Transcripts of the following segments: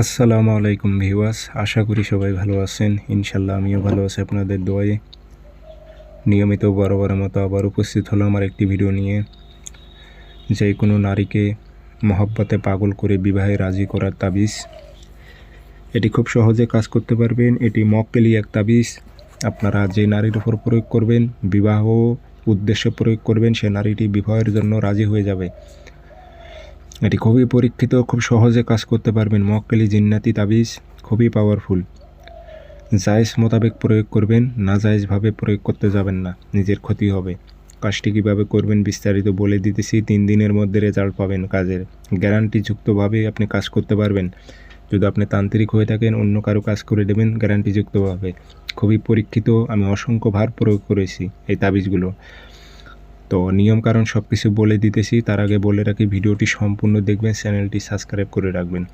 আসসালামু আলাইকুম ভিউয়ার্স, আশা করি সবাই ভালো আছেন। ইনশাল্লাহ আমিও ভালো আছি আপনাদের দোয়ায়। নিয়মিত বরাবরের মতো আবার উপস্থিত হলো আমার একটি ভিডিও নিয়ে। যে কোনো নারীকে মহব্বতে পাগল করে বিবাহে রাজি করার তাবিজ। এটি খুব সহজে কাজ করতে পারবেন। এটি মক্কেলি এক তাবিজ। আপনারা যে নারীর উপর প্রয়োগ করবেন, বিবাহ উদ্দেশ্যে প্রয়োগ করবেন, সে নারীটি বিবাহের জন্য রাজি হয়ে যাবে। এটি খুবই পরীক্ষিত, খুব সহজে কাজ করতে পারবেন। মক্কেলি জিন্নাতি তাবিজ খুবই পাওয়ারফুল জায়েজ মোতাবেক প্রয়োগ করবেন না জায়েজভাবে প্রয়োগ করতে যাবেন না, নিজের ক্ষতি হবে। কাজটি কীভাবে করবেন বিস্তারিত বলে দিতেছি, তিন দিনের মধ্যে রেজাল্ট পাবেন কাজের। গ্যারান্টিযুক্তভাবে আপনি কাজ করতে পারবেন। যদি আপনি তান্ত্রিক হয়ে থাকেন, অন্য কারও কাজ করে দেবেন, গ্যারান্টিযুক্তভাবে। খুবই পরীক্ষিত, আমি অসংখ্য ভার প্রয়োগ করেছি এই তাবিজগুলো। তো নিয়ম কারণ সব কিছু বলে দিতেছি। তার আগে বলে রাখি, ভিডিওটি সম্পূর্ণ দেখবেন, চ্যানেলটি সাবস্ক্রাইব করে রাখবেন।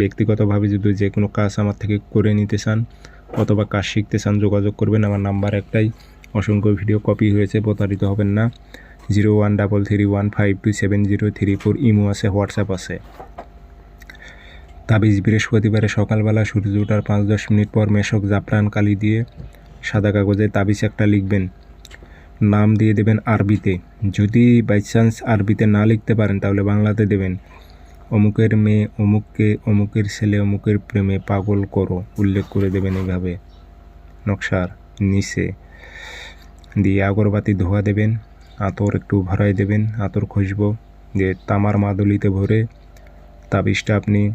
ব্যক্তিগতভাবে যদি যে কোনো কাজ আমার থেকে করে নিতে চান অথবা কাজ শিখতে চান, যোগাযোগ করবেন। আমার নাম্বার একটাই। অসংখ্য ভিডিও কপি হয়েছে, প্রতারিত হবেন না। Zero one double three one five two seven zero three four Imo আছে, হোয়াটসঅ্যাপ আছে। তাবিজ বৃহস্পতিবারে সকালবেলা সূর্য ওঠার পাঁচ দশ মিনিট পর মেশক জাফরান কালি দিয়ে সাদা কাগজে তাবিজ একটা লিখবেন। নাম দিয়ে দেবেন আরবিতে। যদি বাই চান্স আরবিতে না লিখতে পারেন, তাহলে বাংলাতে দেবেন। অমুকের মেয়ে, অমুককে, অমুকের ছেলে, অমুকের প্রেমে পাগল করো, উল্লেখ করে দেবেন এইভাবে। নকশার নিচে দিয়ে আগরবাতি ধোয়া দেবেন, আতর একটু ভরাই দেবেন, আতর খুশবো যে তামার মাদুলিতে ভরে তাবিজটা আপনি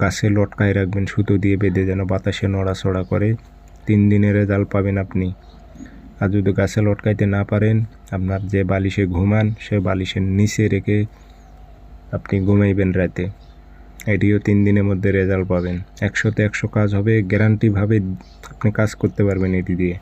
গাছে লটকায় রাখবেন, সুতো দিয়ে বেঁধে যেন বাতাসে নড়াচড়া করে। তিন দিনের রেজাল্ট পাবেন আপনি। আর যদি গাছে লটকাইতে না পারেন, আপনার যে বালিশে ঘুমান, সে বালিশের নিচে রেখে আপনি ঘুমাইবেন রাতে। এটিও তিন দিনের মধ্যে রেজাল্ট পাবেন। একশোতে একশো কাজ হবে, গ্যারান্টিভাবে আপনি কাজ করতে পারবেন এটি দিয়ে।